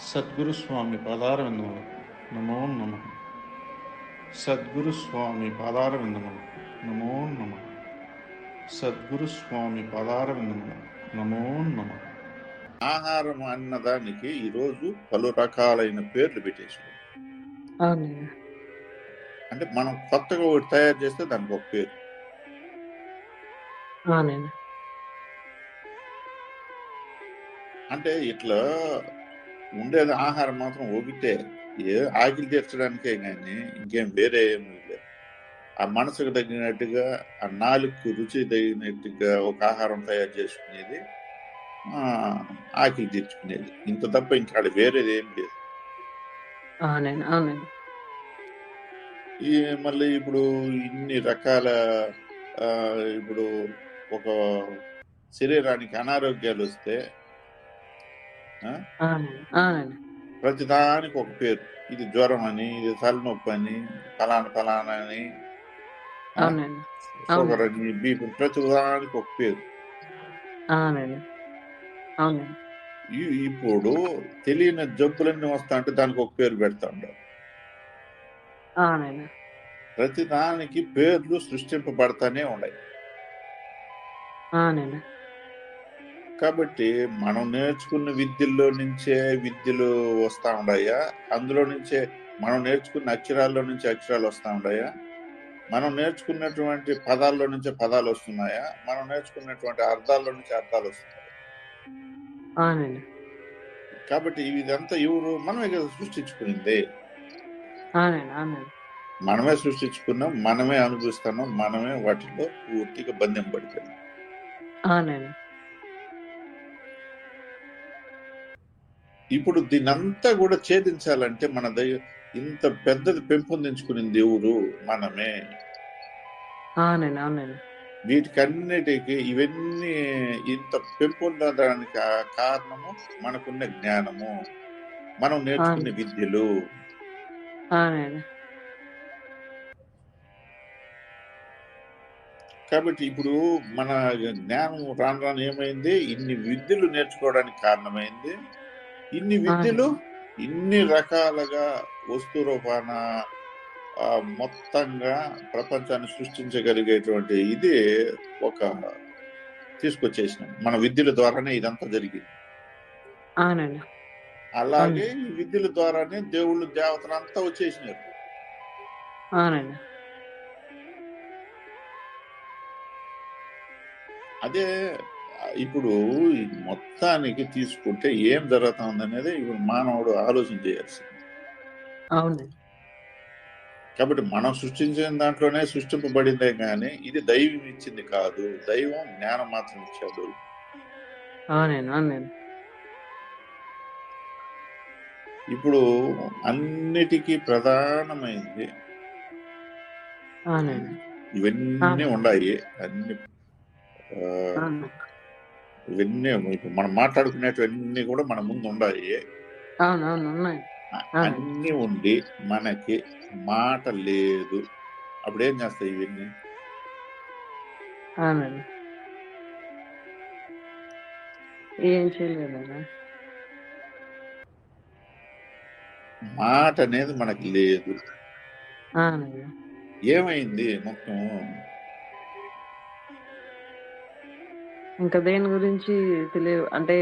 సద్గురు స్వామి పాదారవిందములు. నమో నమ. సద్గురు స్వామి పాదారవిందములు. నమో నమ. సద్గురు స్వామి పాదారవిందములు. నమో నమ. ఆహారం అన్నదానికి ఈరోజు పలు రకాలైన పేర్లు పెట్టేసాడు అంటే మనం కొత్తగా ఒకటి తయారు చేస్తే దానికి ఒక పేరు. అంటే ఇట్లా ఉండేది ఆహారం మాత్రం ఒకటే ఏ ఆకలి తీర్చడానికే కానీ ఇంకేం వేరే ఏమీ లేదు. ఆ మనసుకు తగినట్టుగా ఆ నాలుగు రుచి తగినట్టుగా ఒక ఆహారం తయారు చేసుకునేది ఆకలి తీర్చుకునేది. ఇంత తప్ప ఇంకా వేరేది ఏం లేదు. ఈ మళ్ళీ ఇప్పుడు ఇన్ని రకాల ఇప్పుడు ఒక శరీరానికి అనారోగ్యాలు వస్తే ప్రతిదానికి ఒక పేరు. ఇది జ్వరం అని ఇది తలనొప్పి అని ఫలానా ఫలానా అని. షుగర్ అని బీపీ ప్రతిదానికి ఒక పేరు. ఇప్పుడు తెలియని జబ్బులన్నీ వస్తా అంటే దానికి ఒక పేరు పెడతా ఉంటారు అవునయ్య ప్రతి దానికి పేర్లు సృష్టింపబడతానే ఉన్నాయి కాబట్టి మనం నేర్చుకున్న విద్యల్లో నుంచే విద్యలు వస్తా ఉన్నాయా అందులో నుంచే మనం నేర్చుకున్న అక్షరాల్లో నుంచి అక్షరాలు వస్తా ఉన్నాయా మనం నేర్చుకున్నటువంటి పదాల్లో నుంచే పదాలు వస్తున్నాయా? మనం నేర్చుకున్నటువంటి అర్థాల్లో నుంచి అర్థాలు వస్తున్నాయి? కాబట్టి ఇదంతా ఎవరు? మనమే కదా సృష్టించుకునింది. మనమే సృష్టించుకున్నాం మనమే అనుభవిస్తున్నాం మనమే వాటిలో పూర్తిగా బంధం పడిపోయాం ఇప్పుడు దీనంతా కూడా ఛేదించాలంటే మన దయ ఇంత పెద్దది పెంపొందించుకునింది ఎవరు మనమే. వీటికన్నిటికీ ఇవన్నీ ఇంత పెంపొందడానికి కారణము మనకున్న జ్ఞానము. మనం నేర్చుకునే విద్యలు. కాబట్టి ఇప్పుడు మన జ్ఞానం రాను రాను ఏమైంది? ఇన్ని విద్యలు నేర్చుకోవడానికి కారణమైంది. ఇన్ని విద్యలు ఇన్ని రకాలుగా వస్తు రూపాన మొత్తంగా ప్రపంచాన్ని సృష్టించగలిగేటువంటి ఇది ఒక తీసుకొచ్చేసినాం. మన విద్యల ద్వారానే ఇదంతా జరిగింది. అలాగే ఈ విద్యల ద్వారానే దేవుళ్ళు దేవతలు అంతా వచ్చేసినారు. అదే ఇప్పుడు మొత్తానికి తీసుకుంటే ఏం జరుగుతుంది అనేది ఇప్పుడు మానవుడు ఆలోచన చేయాల్సింది. అవునయ్య కాబట్టి మనం సృష్టించిన దాంట్లోనే సృష్టింపబడిందే కానీ ఇది దైవం ఇచ్చింది కాదు. దైవం జ్ఞానం మాత్రం ఇచ్చాడు. ఇప్పుడు అన్నిటికీ ప్రధానమైంది ఇవన్నీ ఉన్నాయి అన్ని ఇవన్నీ ఇప్పుడు మనం మాట్లాడుకునేటివన్నీ కూడా మన ముందు ఉన్నాయి. ఉన్నాయి అన్ని ఉండి మనకి మాట లేదు. అప్పుడు ఏం చేస్తాయి ఇవన్నీ? ఏం మాట అనేది మనకి లేదు. ఏమైంది మొత్తం ఇంకా దేని గురించి తెలియదు. అంటే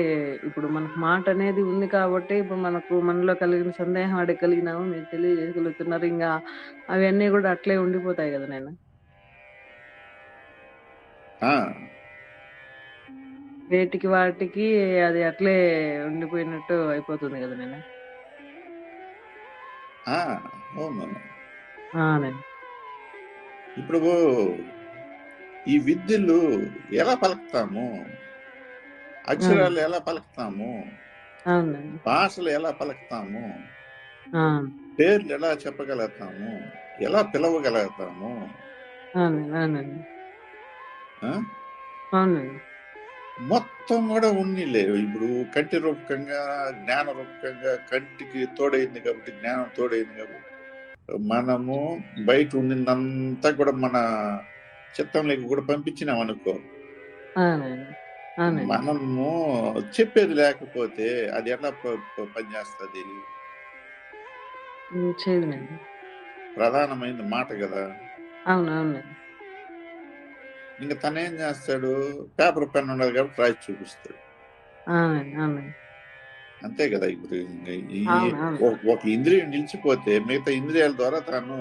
ఇప్పుడు మనకు మాట అనేది ఉంది కాబట్టి ఇప్పుడు మనకు మనలో కలిగిన సందేహం అడగలిగినాము మీరు తెలియజేయగలుగుతున్నారు. ఇంకా అవన్నీ కూడా అట్లే ఉండిపోతాయి కదా నేను వేటికి వాటికి అది అట్లే ఉండిపోయినట్టు అయిపోతుంది కదా నేను ఆ, అవును నేను ఇప్పుడు ఈ విద్యలు ఎలా పలుకుతాము అక్షరాలు ఎలా పలుకుతాము భాషలు ఎలా పలుకుతాము! పేర్లు ఎలా చెప్పగలుగుతాము? ఎలా పిలవగలుగుతాము? మొత్తం కూడా ఉన్నీలే. ఇప్పుడు కంటి రూపకంగా, జ్ఞాన రూపకంగా కంటికి తోడైంది కాబట్టి, జ్ఞానం తోడైంది కాబట్టి, మనము బయట ఉండిందంతా కూడా మన చిత్తంలోకి కూడా. అవునండి. అవునండి. మనము చెప్పేది లేకపోతే అది ఎలా పనిచేస్తది? ప్రధానమైనది మాట. అవునండి. ఇంక తనేం జేస్తాడు? పేపర్, పెన్ ఉన్నది కాబట్టి రాసి చూపిస్తాడు. అంతే గదా! ఇప్పుడు ఒక ఇంద్రియం నిలిచిపోతే మిగతా ఇంద్రియాల ద్వారా తాను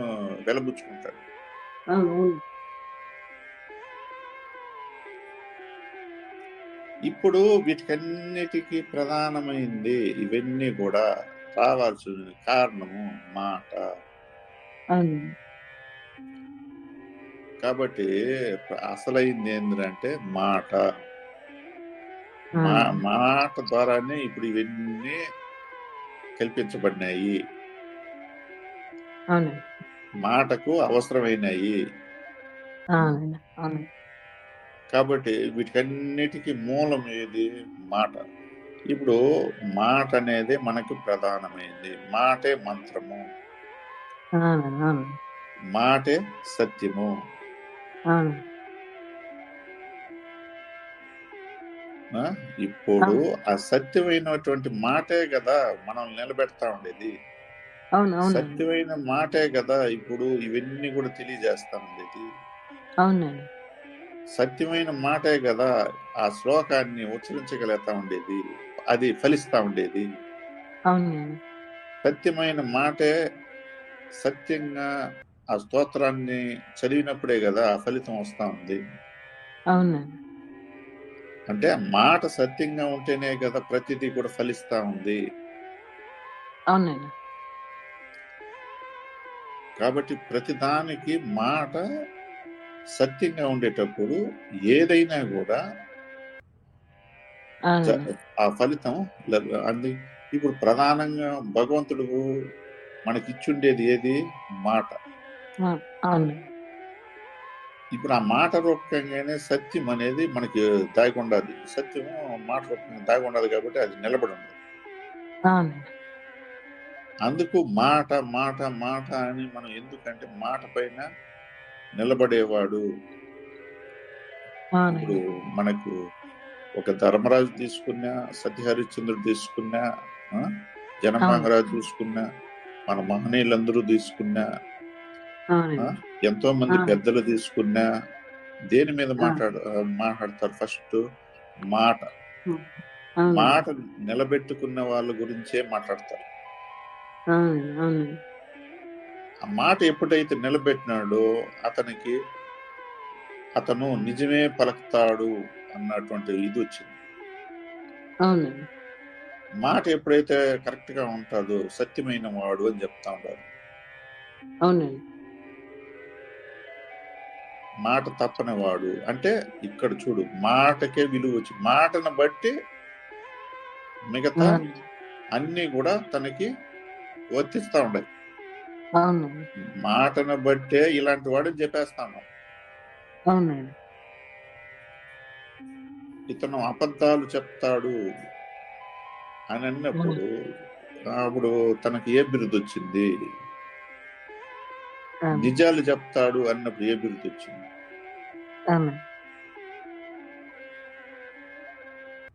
వెలబుచ్చుకుంటాడు. ఇప్పుడు వీటికన్నిటికి ప్రధానమైంది ఇవన్నీ గూడా రావాల్సిన కారణము మాట. కాబట్టి అసలైంది ఏందిరంటే మాట. మాట ద్వారానే ఇప్పుడు ఇవన్నీ కల్పించబడినాయి. మాటకు అవసరమైనాయి. కాబట్టి వీటికన్నిటికి మూలం ఏది? మాట. ఇప్పుడు మాట అనేది మనకు ప్రధానమైంది. మాటే మంత్రము. మాటే సత్యము. ఇప్పుడు. ఆ సత్యమైనటువంటి మాటే గదా! మనల్ని నిలబెడతా ఉండేది. సత్యమైన మాటే గదా! ఇప్పుడు ఇవన్నీ గూడా తెలియజేస్తా ఉండేది. అవునండి. సత్యమైన మాటే గదా! ఆ శ్లోకాన్ని ఉచ్చరించగలుగుతా ఉండేది. అది ఫలిస్తా ఉండేది. సత్యమైన మాటే సత్యంగా ఆ స్తోత్రాన్ని చదివినప్పుడే గదా! ఆ ఫలితం వస్తా ఉంది. అంటే మాట సత్యంగా ఉంటేనే గదా! ప్రతిదీ కూడా ఫలిస్తా ఉంది. కాబట్టి ప్రతిదానికి మాట సత్యంగా ఉండేటప్పుడు ఏదైనా అవునండి. ఆ ఫలితం అంది ఇప్పుడు ప్రధానంగా భగవంతుడు మనకిచ్చుండేది ఏది? మాట. ఇప్పుడు ఆ మాట రూపకంగానే సత్యం అనేది మనకి దాగుండాది. సత్యము మాట రూపంగా దాగుండాది కాబట్టి అది నిలబడి ఉండదు. అందుకు మాట, మాట, మాట అని మనం ఎందుకంటే మాట పైన నిలబడేవాడు. ఇప్పుడు. మనకు ఒక ధర్మరాజు తీసుకున్నా, సత్యహరిశ్చంద్రుడు తీసుకున్నా. జనమహారాజు తీసుకున్నా, మన మహనీయులందరూ తీసుకున్నా. ఎంతో మంది! పెద్దలు తీసుకున్నా, దేని మీద! మాట్లాడ మాట్లాడతారు ఫస్టు? మాట. మాట నిలబెట్టుకున్న వాళ్ళ గురించే మాట్లాడతారు. ఆ మాట ఎప్పుడైతే నిలబెట్టినాడో అతనికి అతను నిజమే పలుకుతాడు అన్నటువంటి ఇదొచ్చింది. అవునండి. మాట ఎప్పుడైతే కరెక్ట్‌గా ఉంటాదో సత్యమైన వాడు అని చెప్తా ఉంటారు. అవునండి. మాట తప్పని వాడు. అంటే ఇక్కడ చూడు మాటకే విలువొచ్చి మాటను బట్టి మిగతా. అన్నీ గూడా తనకి వర్తిస్తా ఉండాయి. మాటను బట్టే ఇలాంటి వాడని చెప్పేస్తాను. అవునండి. ఇతను అబద్ధాలు చెప్తాడు అని అన్నప్పుడు అప్పుడు తనకి ఏ బిరుదొచ్చింది? అవును. నిజాలు చెప్తాడు అన్నప్పుడు ఏ? అవునండి.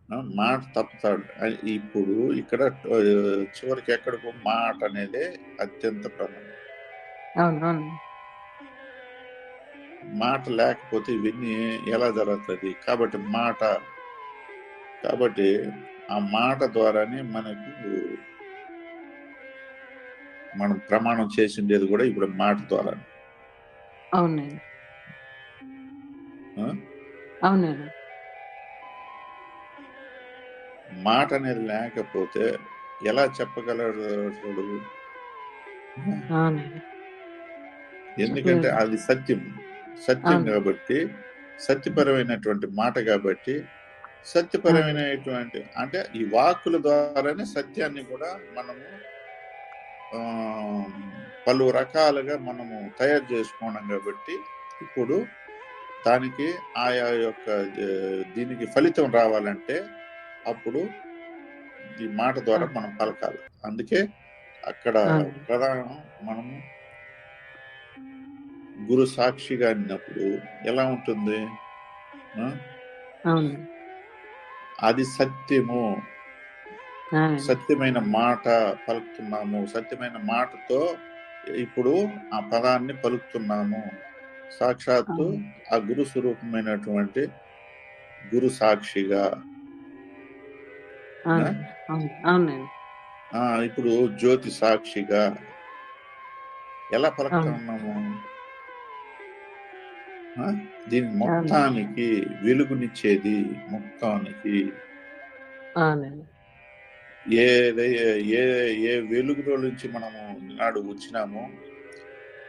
ఆ! మాట తప్పుతాడు. ఇప్పుడు ఇక్కడ చివరికి ఎక్కడికో మాట అనేదే అత్యంత ప్రధానం. మాట లేకపోతే ఇవన్నీ ఎలా జరుగుతది? కాబట్టి మాట కాబట్టి ఆ మాట ద్వారానే మనకు మనం ప్రమాణం చేసిండేది గూడా ఇప్పుడు మాట. అవునండి. అవునండి. మాట అనేది లేకపోతే ఎలా చెప్పగలడు? అవునండి. ఎందుకంటే. అది సత్యం. సత్యం. గాబట్టి, సత్యపరమైనటువంటి మాట అవును. సత్యపరమైనటువంటి అంటే ఈ వాక్కుల ద్వారానే సత్యాన్ని కూడా మనము పలు రకాలుగా మనము తయారు చేసుకున్నాం కాబట్టి ఇప్పుడు దానికి ఆయా యొక్క దీనికి ఫలితం రావాలంటే అప్పుడు ఈ మాట ద్వారా మనం పలకాలి అందుకే అక్కడ. ప్రధానం మనము గురు సాక్షిగా అన్నప్పుడు ఎలా ఉంటుంది? అది సత్యము. సత్యమైన మాట పలుకుతున్నాము. సత్యమైన మాటతో ఇప్పుడు ఆ పదాన్ని పలుకుతున్నాము. సాక్షాత్తు. ఆ గురు స్వరూపమైనటువంటి గురు సాక్షిగా. ఇప్పుడు జ్యోతి సాక్షిగా. ఎలా పలుకుతున్నాము? ఆ? దీని మొత్తానికి వెలుగునిచ్చేది మొత్తానికి. ఏ ఏ ఏ వెలుగులో నుంచి మనము నాడు వచ్చినామో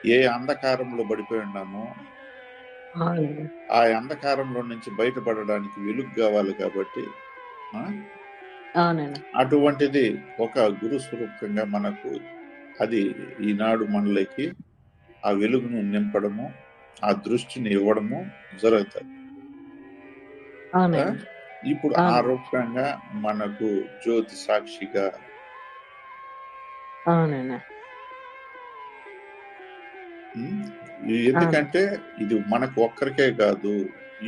ఏ అంధకారంలో పడిపోయి ఉన్నామో ఆ అంధకారంలో నుంచి బయటపడడానికి వెలుగు కావాలి కాబట్టి అటువంటిది ఒక గురు స్వరూపంగా మనకు అది ఈనాడు మనలకి ఆ వెలుగును నింపడము ఆ దృష్టిని ఇవ్వడము జరుగుతుంది ఇప్పుడు. ఆ రూపంగా మనకు జ్యోతి సాక్షిగా ఎందుకంటే ఇది మనకు ఒక్కరికే కాదు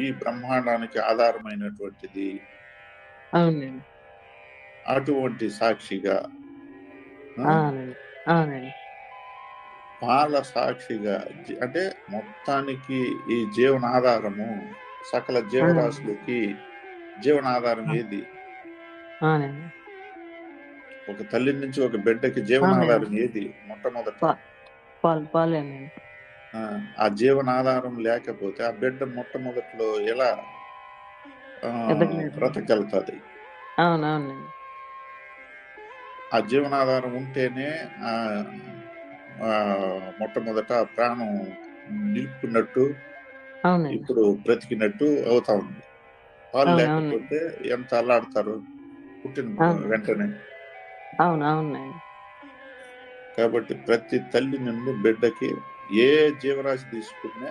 ఈ బ్రహ్మాండానికి ఆధారమైనటువంటిది. అటువంటి సాక్షిగా. పాల సాక్షిగా అంటే మొత్తానికి ఈ జీవనాధారము సకల జీవరాశులకి జీవనాధారం ఏది? ఒక తల్లి నుంచి ఒక బిడ్డకి జీవనాధారం ఏది? మొట్టమొదట. ఆ, జీవనాధారం లేకపోతే ఆ బిడ్డ మొట్టమొదట్లో ఎలా అవునండి ఆ జీవనాధారం ఉంటేనే ఆ, మొట్టమొదట ప్రాణం నిలుపుకున్నట్టు ఇప్పుడు బ్రతికినట్టు అవుతా ఉంది. పాలు అవును, లేకపోతే ఎంత అల్లాడతారు పుట్టిన అవును. వెంటనే. అవును కాబట్టి ప్రతి తల్లి నుండి బిడ్డకి ఏ జీవరాశి తీసుకున్నా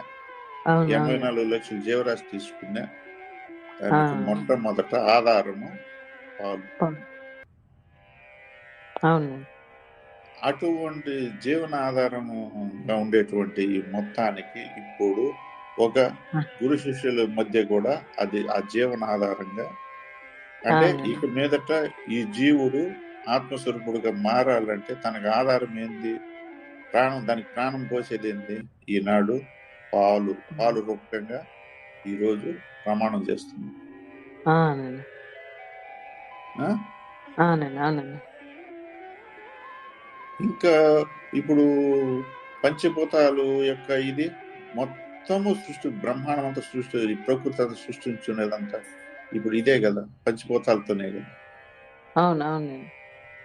అవును ఎనభై అవును. నాలుగు లక్షల జీవరాశి తీసుకున్నా దానికి. మొట్టమొదట ఆధారము పాలు. అవునండి. అటువంటి జీవన ఆధారముగా ఉండేటువంటి ఈ మొత్తానికి ఇప్పుడు ఒక. గురు శిష్యుల మధ్య కూడా అది ఆ జీవన ఆధారంగా అంటే. ఇక మీదట ఈ జీవుడు ఆత్మస్వరూపుడుగా మారాలంటే తనకు ఆధారం ఏంది? ప్రాణం దానికి ప్రాణం పోసేది ఏంది? ఈనాడు పాలు పాలు రూపకంగా ఈరోజు ప్రమాణం చేస్తుంది ఇంకా ఇప్పుడు పంచభూతాలు యొక్క ఇది మొత్తము సృష్టి బ్రహ్మాండం అంతా సృష్టి ప్రకృతి అంతా సృష్టించునేదంతా ఇప్పుడు ఇదే కదా పంచభూతాలతోనే కదా. అవును అవునండి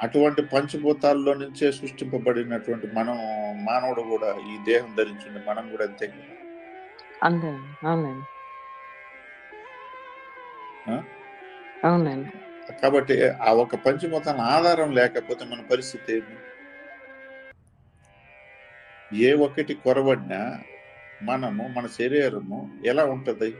అటువంటి పంచభూతాల్లో నుంచే సృష్టింపబడినటువంటి మనం మానవుడు కూడా ఈ దేహం ధరించుండే మనం కూడా అంతే కదా. అవునండి. కాబట్టి ఆ ఒక పంచభూతాల ఆధారం లేకపోతే మన పరిస్థితి ఏంటి? ఏ ఒక్కటి కొరబడినా మనము మన శరీరము ఎలా ఉంటది?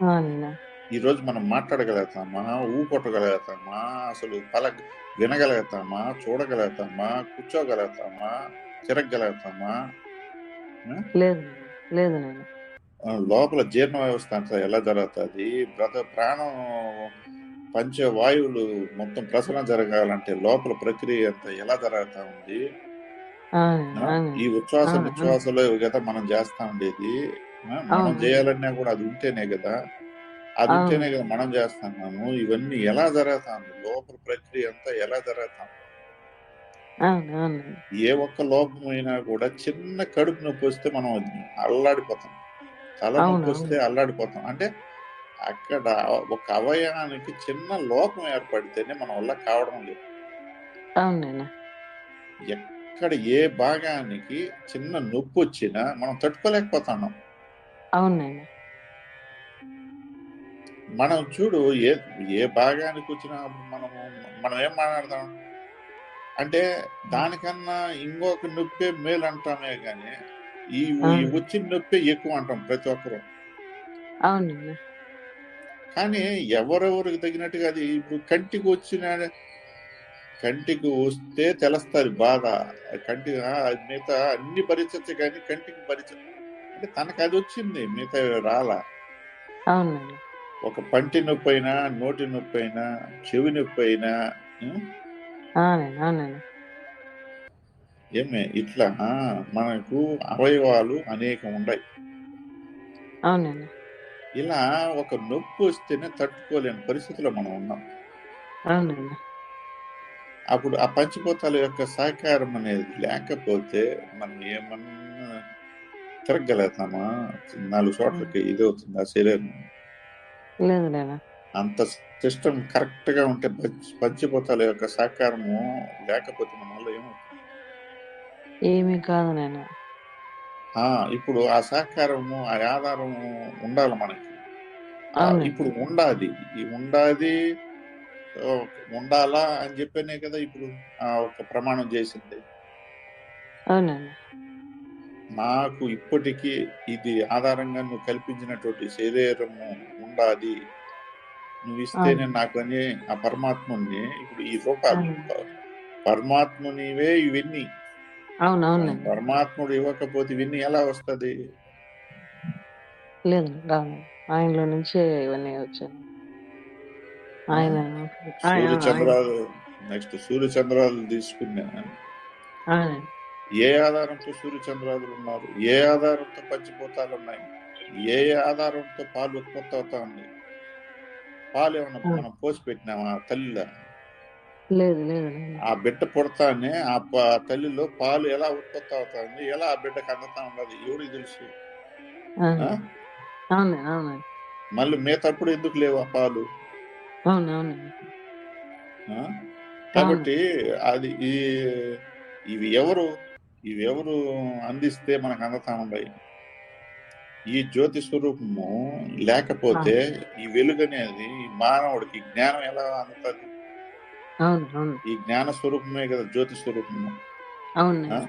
అవునండి ఈ రోజు మనం మాట్లాడగలుగుతామా? ఊపొట్టగలుగుతామా అసలు పల వినగలుగుతామా? చూడగలుగుతామా? కూర్చోగలుగుతామా? తిరగగలుగుతామా? లేదనండి ఆ, లోపల జీర్ణ వ్యవస్థ అంతా ఎలా జరుగుతుంది? బ్రత ప్రాణం పంచ వాయువులు మొత్తం ప్రసరణ జరగాలంటే లోపల ప్రక్రియ అంతా ఎలా జరుగుతా ఉంది? ఈ ఉచ్ఛ్వాస నిశ్వాసలో కదా మనం చేస్తా ఉండేది. మనం. చేయాలన్నా కూడా అది ఉంటేనే కదా. అది. ఉంటేనే కదా మనం చేస్తున్నాము. ఇవన్నీ ఎలా జరుగుతాంది లోపల ప్రక్రియ అంతా ఎలా జరుగుతాంది అవునండి ఏ ఒక్క లోపం అయినా కూడా చిన్న కడుపు నొప్పి వస్తే మనం అల్లాడిపోతాం. తల నొప్పి వస్తే అల్లాడిపోతాం. అంటే అక్కడ ఒక అవయవానికి చిన్న లోపం ఏర్పడితేనే మన వల్ల కావడం లేదు. ఎక్కడ ఏ భాగానికి చిన్న నొప్పి వచ్చినా మనం తట్టుకోలేకపోతున్నాం. అవునండి. మనం చూడు ఏ ఏ భాగానికి వచ్చినా మనము మనం ఏం మాట్లాడతాం? అంటే దానికన్నా ఇంకొక నొప్పే మేలు అంటామే కానీ ఈ ఈ. వచ్చిన నొప్పే ఎక్కువ అంటాం ప్రతి ఒక్కరు. అవునండి. కానీ ఎవరెవరికి తగినట్టుగా అది ఇప్పుడు కంటికి వచ్చిన కంటికి వస్తే తెలుస్తుంది బాధ. కంటి మిగతా అన్ని భరించచ్చు కానీ కంటికి భరించ అంటే తనకు అది వచ్చింది మిగతా రాలా. ఒక పంటి నొప్పి అయినా నోటి నొప్పి అయినా చెవి నొప్పి అయినా ఏమే ఇట్లా మనకు అవయవాలు అనేకం ఉన్నాయి అవునండి. ఇలా ఒక నొప్పి వస్తేనే తట్టుకోలేని పరిస్థితిలో మనం ఉన్నాం. అవునండి. అప్పుడు ఆ పంచిపోతాల యొక్క సహకారం అనేది లేకపోతే మనం ఏమన్నా తిరగలుగుతామా నాలుగు చోట్లకి ఇది అవుతుంది ఆ శరీరం. అంత సిస్టమ్ కరెక్ట్గా ఉంటే పంచి- పంచిపోతాల యొక్క సహకారము లేకపోతే మన వల్ల ఏమవుతుంది? ఏమీ కాదు నేను. ఇప్పుడు ఆ సహకారము ఆ ఆధారము ఉండాలి మనకి. ఇప్పుడు ఉండాది. ఈ ఉండాది ఉండాలా అని చెప్పనే కదా ఇప్పుడు ఆ ఒక ప్రమాణం చేసింది. అవునండి నాకు ఇప్పటికీ ఇది ఆధారంగా నువ్వు కల్పించినటువంటి శరీరము ఉండాది నువ్వు ఇస్తేనే నాకు అని ఆ పరమాత్ముని ఇప్పుడు ఈ రూపాలు పరమాత్మునివే ఇవన్నీ. అవును అవునండి పరమాత్ముడు ఇవ్వకపోతే ఇవన్నీ ఎలా వస్తది? లేదు ఆయనలో నుంచే ఇవన్నీ వచ్చాను ఆయన ఆయన సూర్య చంద్రాలు నెక్స్ట్ సూర్య చంద్రాలు తీసుకున్నా ఏ ఆధారంతో సూర్య చంద్రాలు ఉన్నారు? ఏ ఆధారంతో పంచిపోతాలు ఉన్నాయి? ఏ ఆధారంతో పాలు ఉత్పత్తి అవుతా ఉంది? పాలు ఏమన్నా ఆ. మనం పోసి పెట్టినామా తల్లిలో? లేదు లేదు లేదు. ఆ బిడ్డ పుడతానే ఆ తల్లిలో పాలు ఎలా ఉత్పత్తి అవుతుంది ఎలా ఆ బిడ్డకు అందుతా ఉన్నది? ఎవరికి తెలుసు? ఆ? మళ్ళీ మిగతాప్పుడు ఎందుకు లేవు ఆ పాలు? కాబట్టి అది ఈ ఇవి ఎవరు ఇవి ఎవరు అందిస్తే మనకు అందుతా ఉన్నాయి ఈ జ్యోతి స్వరూపము లేకపోతే ఈ వెలుగు అనేది మానవుడికి జ్ఞానం ఎలా అందుతుంది? ఈ జ్ఞాన స్వరూపమే కదా జ్యోతి స్వరూపము. అవును ఆ?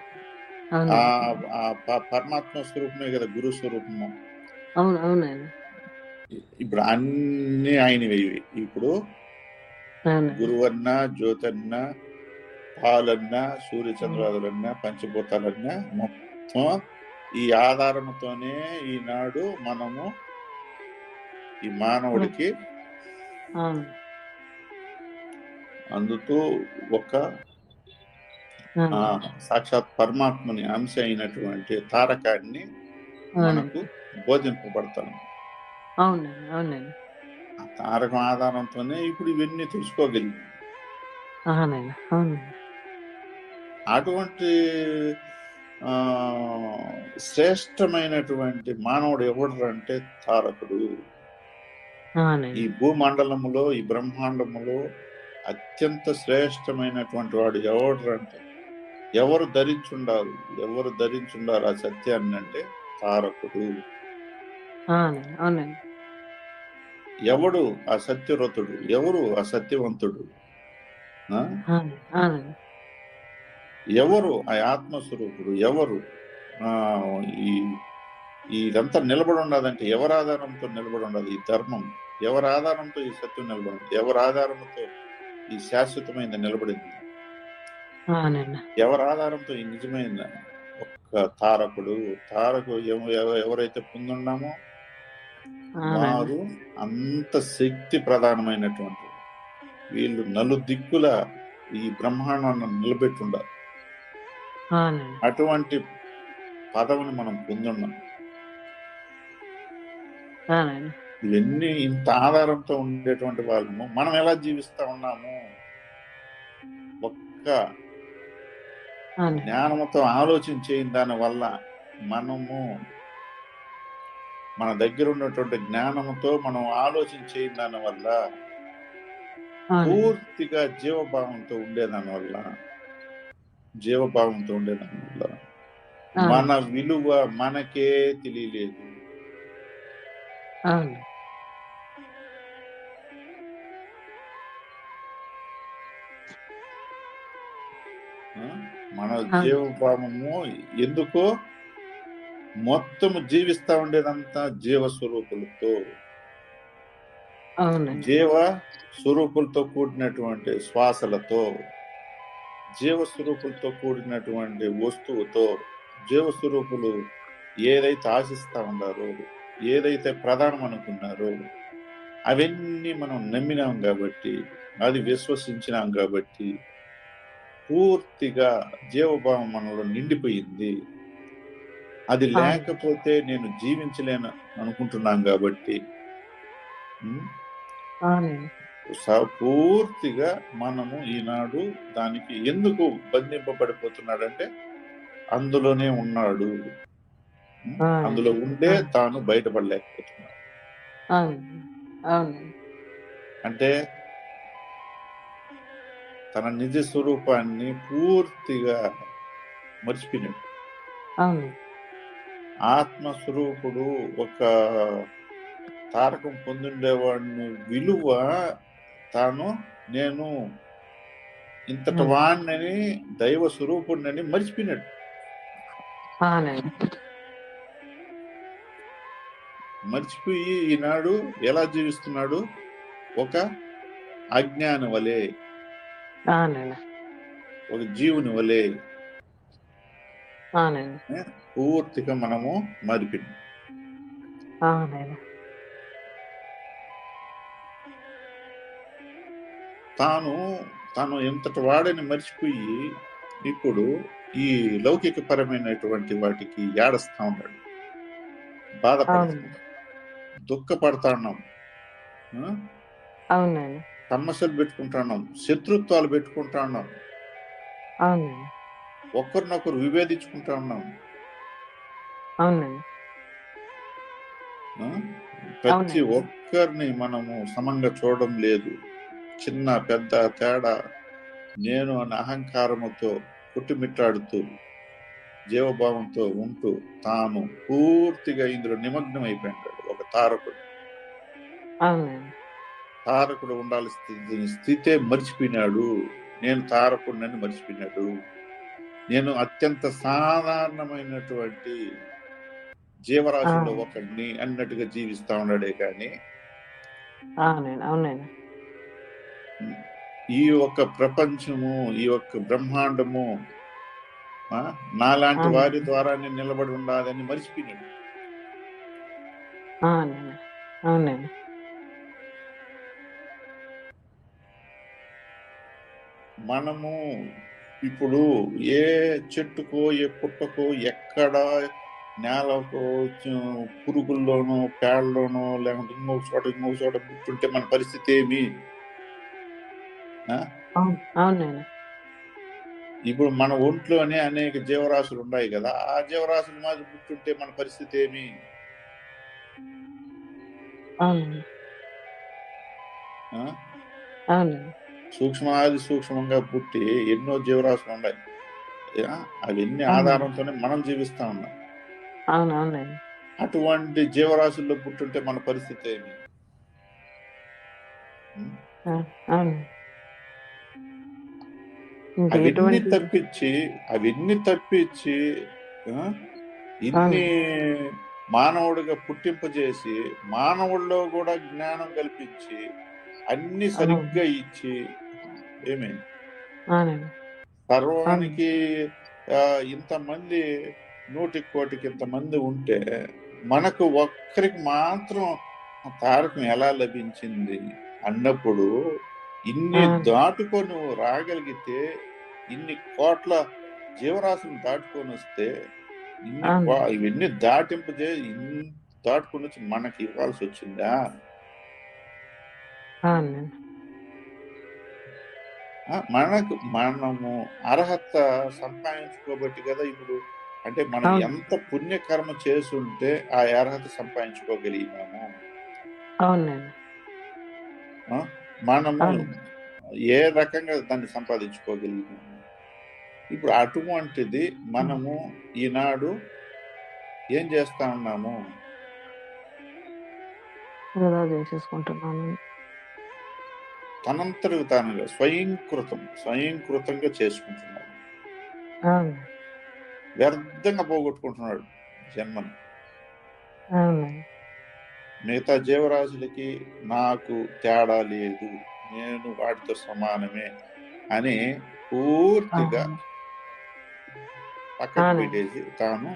పరమాత్మ స్వరూపమే కదా గురు స్వరూపము. అవును అవునండి. ఇప్పుడు అన్ని ఆయనవి. ఇప్పుడు గురువన్నా జ్యోతన్నా పాలన్నా సూర్య చంద్రాదులన్నా పంచభూతాలన్నా మొత్తం ఈ ఆధారముతోనే ఈనాడు మనము ఈ మానవుడికి అందుతూ ఒక సాక్షాత్ పరమాత్మని అంశ అయినటువంటి తారకాన్ని మనకు బోధింపబడతాను అవునండి అవునండి. ఆ తారకం ఆధారంతోనే ఇప్పుడు ఇవన్నీ తెలుసుకోగలిగి. అవునండి అవునండి. అటువంటి శ్రేష్టమైనటువంటి మానవుడు ఎవడు అంటే తారకుడు ఈ భూమండలములో ఈ బ్రహ్మాండములో అత్యంత శ్రేష్టమైనటువంటి వాడు ఎవడు అంటే ఎవరు ధరించుండారు ఎవరు ధరించుండారు ఆ సత్యాన్ని అంటే తారకుడు. అవునండి ఎవడు ఆ సత్యవ్రతుడు ఎవరు ఆ సత్యవంతుడు ఆ? అవునండి అవునండి. ఎవరు ఆ ఆత్మస్వరూపుడు? ఎవరు? ఈ ఇదంతా నిలబడి ఉన్నదంటే ఎవరి ఆధారంతో నిలబడి ఉన్నది ఈ ధర్మం? ఎవరి ఆధారంతో ఈ సత్యం నిలబడింది ఎవరి ఆధారంతో ఈ శాశ్వతమైన నిలబడింది? ఎవరి ఆధారంతో ఈ నిజమైన ఒక్క తారకుడు? తారకు ఎవ- ఎవ- ఎవరైతే పొందున్నామో వారు అంత శక్తి ప్రధానమైనటువంటి వీళ్ళు నలు దిక్కుల ఈ బ్రహ్మాండాన్ని నిలబెట్టుండాలి అటువంటి పదవిని మనం పొందున్నాం. ఇవన్నీ ఇంత ఆధారంతో ఉండేటువంటి వాళ్ళము. మనం ఎలా జీవిస్తా ఉన్నాము? ఒక్క జ్ఞానముతో ఆలోచన చేయని దాని వల్ల మనము మన దగ్గర ఉన్నటువంటి జ్ఞానముతో మనం ఆలోచన చేయని దాని వల్ల అవునండి పూర్తిగా జీవభావంతో ఉండేదాని వల్ల జీవభావంతో ఉండేదాని వల్ల మన విలువ మనకే తెలియలేదు? మన. జీవభావము ఎందుకో మొత్తం జీవిస్తా ఉండేదంతా జీవ స్వరూపులతో. జీవ స్వరూపులతో కూడినటువంటి శ్వాసలతో జీవ స్వరూపులతో కూడినటువంటి వస్తువుతో జీవ స్వరూపులు ఏదైతే ఆశిస్తా ఉన్నారో ఏదైతే ప్రధానం అనుకున్నారో అవన్నీ మనం నమ్మినాం కాబట్టి అది విశ్వసించినాం కాబట్టి పూర్తిగా జీవభావం మనలో నిండిపోయింది. అది. లేకపోతే నేను జీవించలేను అనుకుంటున్నాం కాబట్టి. పూర్తిగా మనము ఈనాడు దానికి ఎందుకు బంధింపబడిపోతున్నాడంటే అందులోనే ఉన్నాడు. అందులో ఉండే. తాను బయటపడలేకపోతున్నాడు. అంటే తన నిజ స్వరూపాన్ని పూర్తిగా మర్చిపోయినాడు. ఆత్మస్వరూపుడు ఒక తారకం పొందుండేవాడిని విలువ తాను నేను ఇంతటి. వాణ్ణని దైవ స్వరూపుడిని మర్చిపోయినాడు. అవునండి మర్చిపోయి ఈనాడు ఎలా జీవిస్తున్నాడు? ఒక అజ్ఞాని వలె. ఒక జీవుని వలె. పూర్తిగా మనము అవునండి. తాను తాను ఎంతటి వాడని మర్చిపోయి ఇప్పుడు ఈ లౌకిక పరమైనటువంటి వాటికి ఏడస్తా ఉన్నాడు. బాధపడుతున్నాడు దుఃఖపడతా ఉన్నాం. ఆ? అవునండి. సమస్యలు పెట్టుకుంటున్నాం శత్రుత్వాలు పెట్టుకుంటా ఉన్నాం. అవునండి. ఒకరినొకరు విభేదించుకుంటా ఉన్నాం. అవునండి? ప్రతి. ఒక్కరిని మనము సమంగా చూడడం లేదు. చిన్న పెద్ద తేడా నేను అనే అహంకారముతో కుట్టుమిట్టాడుతూ జీవభావంతో ఉంటూ తాను పూర్తిగా ఇందులో నిమగ్నం అయిపోయాడు ఒక తారకుడు. తారకుడు ఉండాల్సిన స్థితి స్థితే మర్చిపోయినాడు. నేను తారకుడినని మర్చిపోయినాడు. నేను అత్యంత సాధారణమైనటువంటి జీవరాశిలో ఆ. ఒకడిని అన్నట్టుగా జీవిస్తా ఉన్నాడే కానీ ఈ యొక్క ప్రపంచము ఈ యొక్క బ్రహ్మాండము నాలాంటి. వారి ద్వారానే నిలబడి ఉండాలని మర్చిపోయినాడు అవునండి మనము ఇప్పుడు ఏ చెట్టుకో ఏ పుట్టకో ఎక్కడ నేలకో చ- పురుగుల్లోనో పేడలోనో లేకుంటే ఇంకొక చోట ఇంకొక చోట పుట్టుంటే మన పరిస్థితి ఏమి? అవును. ఇప్పుడు మన ఒంట్లోనే అనేక జీవరాశులు ఉన్నాయి కదా ఆ జీవరాశులు మాది పుట్టుంటే మన పరిస్థితి ఏమి? అవునండి సూక్ష్మాది సూక్ష్మంగా పుట్టి ఎన్నో జీవరాశులు ఉన్నాయి? అవన్నీ అవును. ఆధారంతోనే మనం జీవిస్తా ఉన్నాం. అటువంటి జీవరాశుల్లో పుట్టుంటే మన పరిస్థితి ఏమి? అవన్నీ తప్పించి అవన్నీ తప్పించి ఇన్ని మానవుడిగా పుట్టింపజేసి మానవుల్లో కూడా జ్ఞానం కల్పించి అన్ని సరిగ్గా ఇచ్చి ఏమి సర్వానికి ఇంతమంది నూటికి కోటికి ఇంతమంది ఉంటే మనకు ఒక్కరికి మాత్రం తారకం ఎలా లభించింది అన్నప్పుడు ఇన్ని. దాటుకొని రాగలిగితే ఇన్ని కోట్ల జీవరాశులు దాటుకొని వస్తే ఇవన్నీ ఇన్ని దాటుకొని వచ్చి మనకి ఇవ్వాల్సి వచ్చిందా? మనకు మనము అర్హత సంపాదించుకోబట్టి కదా ఇప్పుడు అంటే మనం. ఎంత పుణ్యకర్మ చేసుంటే ఆ అర్హత సంపాదించుకోగలిగినాము? మనము. ఏ రకంగా దాన్ని సంపాదించుకోగలిగినాము ఇప్పుడు అటువంటిది మనము ఈనాడు ఏం చేస్తా ఉన్నాము తనంతరకు తానుగా స్వయంకృతం స్వయంకృతంగా చేసుకుంటున్నాము అవును వ్యర్థంగా పోగొట్టుకుంటున్నాడు జన్మని మిగతా జీవరాశులకి నాకు తేడా లేదు నేను వాటితో సమానమే అని పూర్తిగా. పక్కన. పెట్టేసి తాను.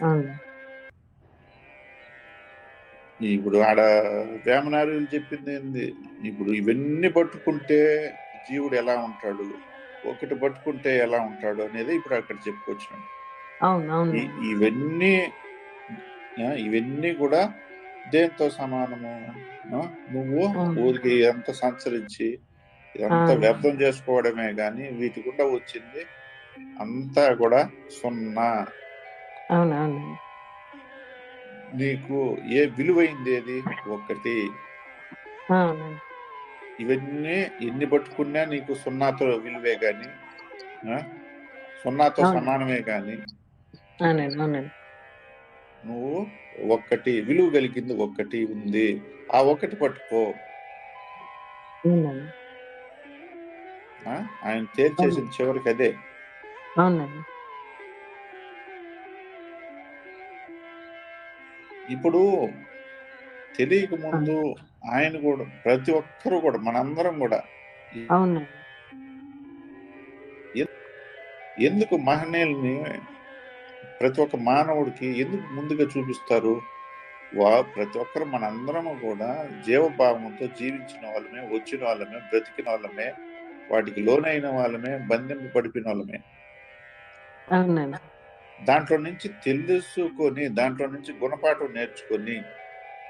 అవును ఇప్పుడు ఆడ వేమనార్యులు చెప్పింది ఏంది ఇప్పుడు ఇవన్నీ పట్టుకుంటే జీవుడు ఎలా ఉంటాడు ఒకటి పట్టుకుంటే ఎలా ఉంటాడు అనేది ఇప్పుడు అక్కడ ఈ- ఇవన్నీ ఇవన్నీ కూడా దేంతో సమానము? నువ్వు. ఊరికి ఎంత సంచరించి ఇదంతా అవును. వ్యర్థం చేసుకోవడమే గాని వీటి గుండా వచ్చింది అంతా కూడా సున్నా అవును అవును నీకు ఏ విలువైంది ఏది? ఒక్కటి. ఇవన్నీ ఎన్ని పట్టుకున్నా నీకు సున్నాతో విలువే గాని? సున్నాతో. సమానమే గాని. నువ్వు ఒక్కటి విలువ కలిగింది ఒక్కటి ఉంది. ఆ ఒక్కటి పట్టుకో? ఆయన తేల్చేసిన చివరికి అదే. అవునండి. ఇప్పుడు తెలియక ముందు ఆయన కూడా ప్రతి ఒక్కరు కూడా మనందరం కూడా ఎందుకు మహనీయుల్ని ప్రతి ఒక్క మానవుడికి ఎందుకు ముందుగా చూపిస్తారు? వా ప్రతి ఒక్కరు మనందరము కూడా జీవభావంతో జీవించిన వాళ్ళమే వచ్చిన వాళ్ళమే బ్రతికిన వాళ్ళమే వాటికి లోనైన వాళ్ళమే బంధింపు పడిపోయిన వాళ్ళమే దాంట్లో నుంచి తెలుసుకొని దాంట్లో నుంచి గుణపాఠం నేర్చుకొని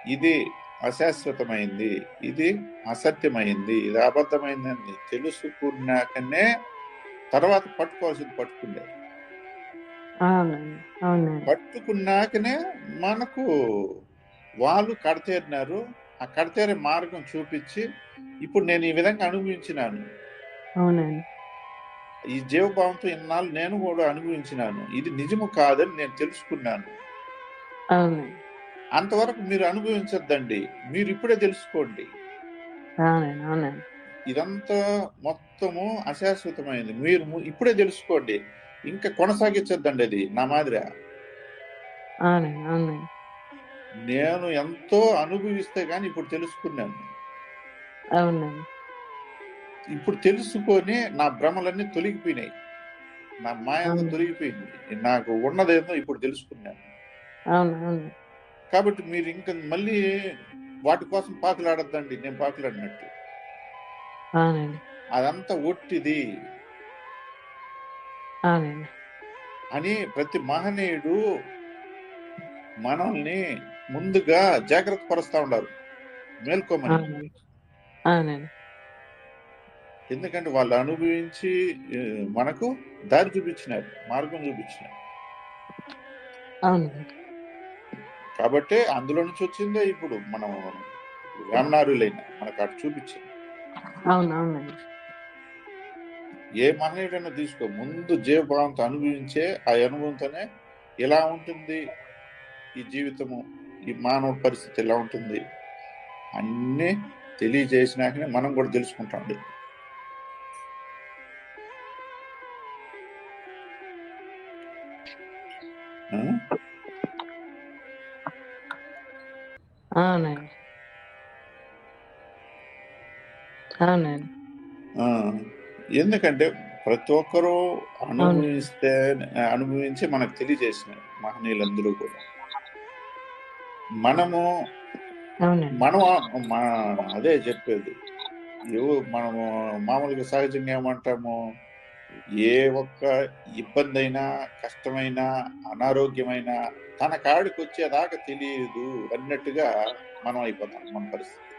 ఇది అశాశ్వతమైంది ఇది అసత్యమైంది ఇది అబద్ధమైందని తెలుసుకున్నాకనే తర్వాత పట్టుకోవాల్సింది పట్టుకుండే. పట్టుకున్నాకనే మనకు వాళ్ళు కడతేరినారు ఆ కడతేరే మార్గం చూపించి ఇప్పుడు నేను ఈ విధంగా అనుభవించినాను. అవునండి. ఈ జీవభావంతో ఇన్నాళ్ళు నేను కూడా అనుభవించినాను. ఇది నిజము కాదని నేను తెలుసుకున్నాను. అంతవరకు మీరు అనుభవించద్దండి. మీరు ఇప్పుడే తెలుసుకోండి. ఇదంతా మొత్తము అశాశ్వతమైంది. మీరు ఇప్పుడే తెలుసుకోండి. ఇంకా కొనసాగించద్దండి అది నా మాదిరి. నేను ఎంతో అనుభవిస్తే గాని ఇప్పుడు తెలుసుకున్నాను. అవునండి ఇప్పుడు తెలుసుకొని నా భ్రమలన్నీ తొలగిపోయినాయి. నా మాయంతా అవును. తొలగిపోయింది. నాకు ఉన్నదేదో ఇప్పుడు తెలుసుకున్నాను. కాబట్టి మీరు ఇంకా మళ్ళీ వాటి కోసం పాకులాడద్దండి నేను పాకులాడినట్టు. అదంతా ఒట్టిది. అని ప్రతి మహనీయుడు మనల్ని ముందుగా జాగ్రత్త పరుస్తా ఉండారు మేల్కోమని. ఎందుకంటే వాళ్ళు అనుభవించి మనకు దారి చూపించినారు మార్గం చూపించినారు. కాబట్టి అందులో నుంచి వచ్చిందే ఇప్పుడు మనం రామనారులైన మనకు అటు చూపించింది. ఏ మహనీయుడైనా తీసుకో ముందు జీవభావంతో అనుభవించే ఆ అనుభవంతోనే ఎలా ఉంటుంది ఈ జీవితము ఈ మానవ పరిస్థితి ఎలా ఉంటుంది అన్నీ తెలియజేసినాకనే మనం కూడా తెలుసుకుంటాం. అవునండి అవునండి. ఎందుకంటే ప్రతి ఒక్కరూ అనుభవిస్తే అనుభవించి మనకు తెలియజేసినారు మహనీయులందరూ కూడా. మనము మనం అదే చెప్పేది. మనము మామూలుగా సహజంగా ఏమంటాము? ఏ ఒక్క ఇబ్బంది అయినా కష్టమైన అనారోగ్యమైన తన కాడికి వచ్చేదాకా తెలియదు అన్నట్టుగా మనం అయిపోతాం మన పరిస్థితి.